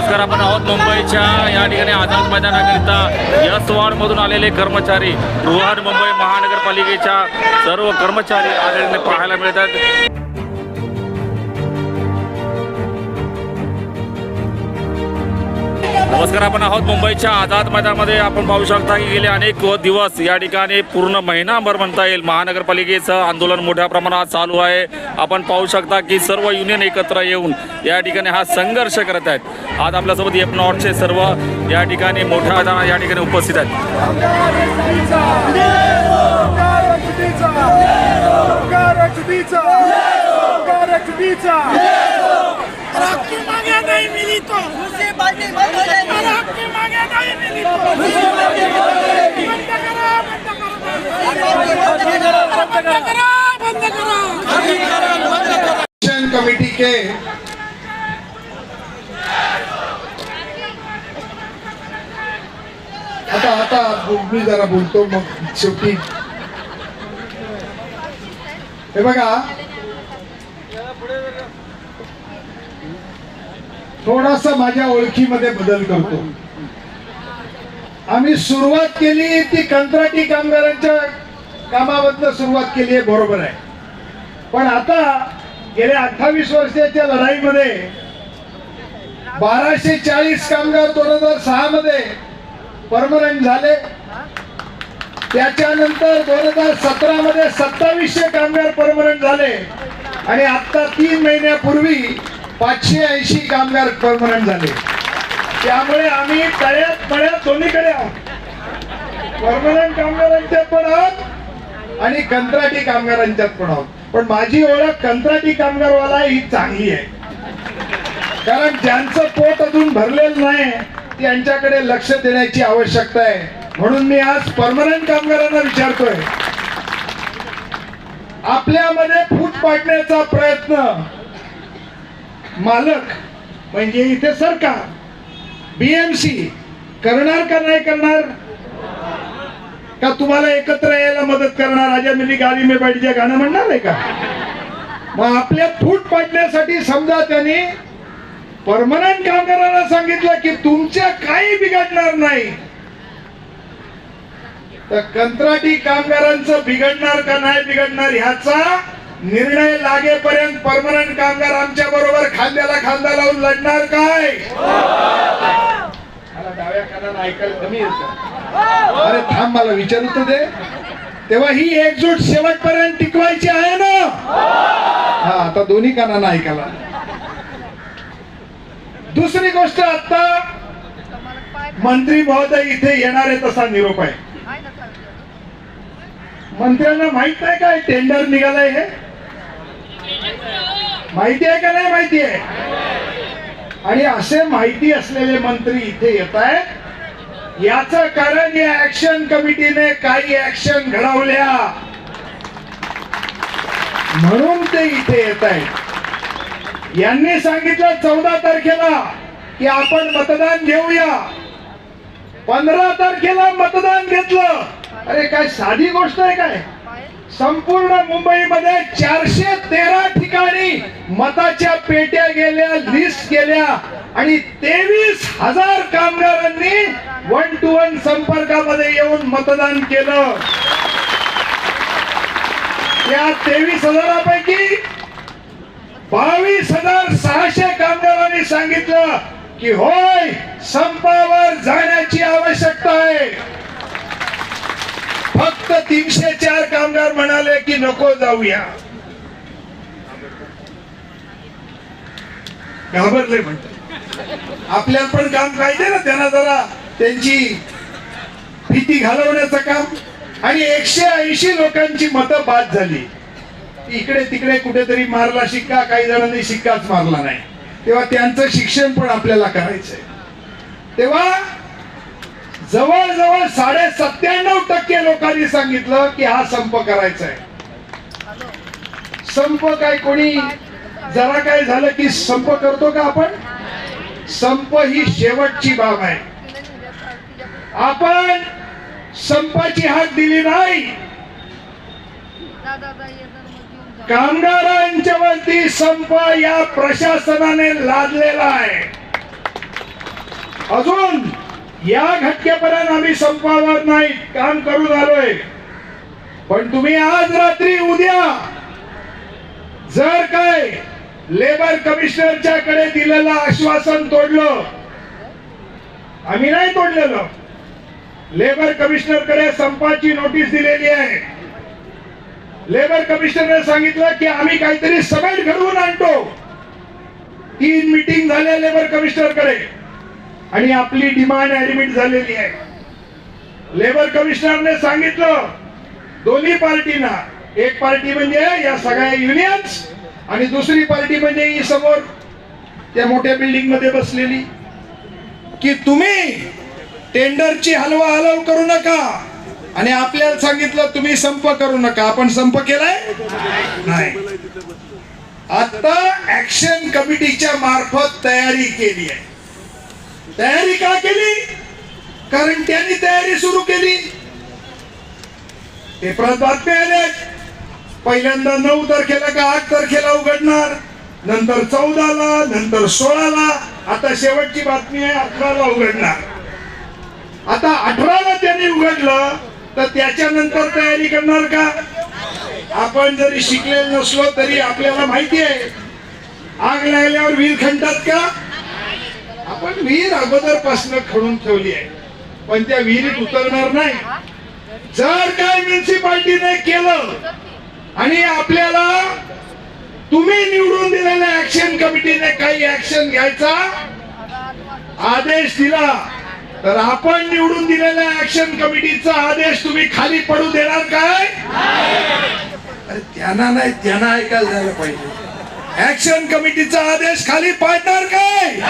नमस्कार आपण आहोत मुंबईच्या. या ठिकाणी आझाद मैदानाकरिता यस मधून आलेले कर्मचारी बृहन मुंबई महानगरपालिकेच्या सर्व कर्मचारी आलेले पाहायला मिळतात. नमस्कार आपण आहोत मुंबईच्या आझाद मैदानामध्ये. आपण पाहू शकता की गेले अनेक दिवस या ठिकाणी पूर्ण महिनाभर म्हणता येईल महानगरपालिकेचं आंदोलन मोठ्या प्रमाणात चालू आहे. आपण पाहू शकता की सर्व युनियन एकत्र येऊन या ठिकाणी हा संघर्ष करत आहेत. आज आपल्यासोबत एफ नॉटचे सर्व या ठिकाणी मोठ्या मैदानात या ठिकाणी उपस्थित आहेत. कमेटी के आता आता मी जरा बोलतो मग शेवटी हे बघा थोडासा माझ्या ओळखीमध्ये बदल करतो. आम्ही सुरुवात केली ती कंत्राटी कामगारांच्या कामाबद्दल सुरुवात केली आहे बरोबर आहे. पण आता गेल्या अठ्ठावीस वर्षाच्या लढाईमध्ये बाराशे चाळीस कामगार दोन हजार सहा मध्ये परमनंट झाले. त्याच्यानंतर दोन हजार सतरा मध्ये सत्तावीसशे कामगार परमनंट झाले. आणि आता तीन महिन्यापूर्वी पाचशे ऐंशी कामगार परमनंट झाले. त्यामुळे आम्ही तळ्यात पळ्यात दोन्हीकडे आहोत. परमनंट कामगारांच्यात पण आहोत आणि कंत्राटी कामगारांच्यात पण आहोत. पण माझी ओळख कंत्राटी कामगारवाला ही चांगली आहे. कारण ज्यांचं पोट अजून भरलेलं नाही त्यांच्याकडे लक्ष देण्याची आवश्यकता आहे. म्हणून मी आज परमनंट कामगारांना विचारतोय. आपल्यामध्ये फूट पाडण्याचा प्रयत्न मालक म्हणजे इथे सरकार बीएमसी करणार का नाही करणार? का तुम्हाला एकत्र यायला मदत करणार? राजा मेरी गाडी मे बैठ गाणं म्हणणार आहे का? मग आपल्या फूट पाडण्यासाठी समजा त्यांनी परमनंट कामगारांना सांगितलं की तुमच्या काही बिघडणार नाही. तर कंत्राटी कामगारांचं बिघडणार का नाही बिघडणार ह्याचा निर्णय लागेपर्यंत परमनंट कामगार आमच्या बरोबर खांद्याला खांदा लावून लढणार काय? मला डाव्या कानाला ऐकायला कमी अरे थांब मला विचारू तर दे. तेव्हा ही एकजूट शेवटपर्यंत टिकवायची आहे ना? हा आता दोन्ही कानांना ऐकायला. दुसरी गोष्ट आता मंत्री महोदय इथे येणार आहे तसा निरोप आहे. मंत्र्यांना माहीत नाही काय टेंडर निघालाय हे? माहिती आहे का नाही माहिती आहे? आणि असे माहिती असलेले मंत्री इथे येत आहेत. याच कारण या ऍक्शन कमिटीने काही ऍक्शन घडवल्या. म्हणून ते इथे येत आहेत. यांनी सांगितलं चौदा तारखेला की आपण मतदान घेऊया. पंधरा तारखेला मतदान घेतलं. अरे काय साधी गोष्ट आहे काय? संपूर्ण मुंबईमध्ये चारशे तेरा ठिकाणी मताच्या पेट्या गेल्या लिस्ट गेल्या आणि तेवीस हजार कामगारांनी वन टू वन संपर्कामध्ये येऊन मतदान केलं. त्या तेवीस हजारापैकी बावीस हजार सहाशे कामगारांनी सांगितलं की होय संपावर जाण्याची आवश्यकता आहे. फक्त तीनशे चार कामगार म्हणाले की नको जाऊया. घाबरले म्हणतात. आपल्याला पण काम पाहिजे ना त्यांना जरा त्यांची भीती घालवण्याचं काम. आणि एकशे ऐंशी लोकांची मतं बाद झाली. इकडे तिकडे कुठेतरी मारला शिक्का काही जणांनी शिक्काच मारला नाही. तेव्हा त्यांचं शिक्षण पण आपल्याला करायचंय. तेव्हा जवळजवळ साडे सत्त्याण्णव टक्के लोकांनी सांगितलं की हा संप करायचा आहे संप काय कोणी? जरा काय झालं की संप करतो का आपण? संप ही शेवटची बाब आहे. आपण संपाची हाक दिली नाही. कामगारांच्या वरती संप या प्रशासनाने लादलेला आहे. अजून या घटकेपर्यंत आम्ही संपावर नाही काम करून आलोय पण तुम्ही आज रात्री उद्या जर काय लेबर कमिशनरच्या कडे दिलेलं आश्वासन तोडलं आम्ही नाही तोडलेलं. लेबर कमिशनरकडे संपाची नोटीस दिलेली आहे. लेबर कमिशनरने सांगितलं की आम्ही काहीतरी समेट घडवून आणतो. तीन मिटिंग झाल्या लेबर कमिशनरकडे. आणि आपली डिमांड ऍडमिट झालेली आहे. लेबर कमिशनरने सांगितलं दोन्ही पार्टीना एक पार्टी म्हणजे या सगळ्या युनियन्स आणि दुसरी पार्टी म्हणजे ही समोर त्या मोठ्या बिल्डिंगमध्ये बसलेली. की तुम्ही टेंडरची हलवा हलव करू नका आणि आपल्याला सांगितलं तुम्ही संप करू नका. आपण संप केलाय? नाही. आता ऍक्शन कमिटीच्या मार्फत तयारी केली आहे. तयारी का केली? कारण त्यांनी तयारी सुरू केली. पेपरात बातम्या आल्या. पहिल्यांदा नऊ तारखेला का आठ तारखेला उघडणार? नंतर चौदाला नंतर सोळाला. आता शेवटची बातमी आहे अठराला उघडणार. आता अठराला त्यांनी उघडलं तर त्याच्यानंतर तयारी करणार का? आपण जरी शिकलेलो नसलो तरी आपल्याला माहिती आहे. आग लागल्यावर वीर खंडात का? आपण विहीर अगोदर पासन खणून ठेवली आहे. पण त्या विहिरीत उतरणार नाही. जर काय म्युन्सिपाल्टीने केलं आणि आपल्याला तुम्ही निवडून दिलेल्या ऍक्शन कमिटीने काही ऍक्शन घ्यायचा आदेश दिला तर आपण निवडून दिलेल्या ऍक्शन कमिटीचा आदेश तुम्ही खाली पडू देणार काय? अरे त्यांना नाही त्यांना ऐकायला जायला पाहिजे. ऍक्शन कमिटीचा आदेश खाली पाडणार काय?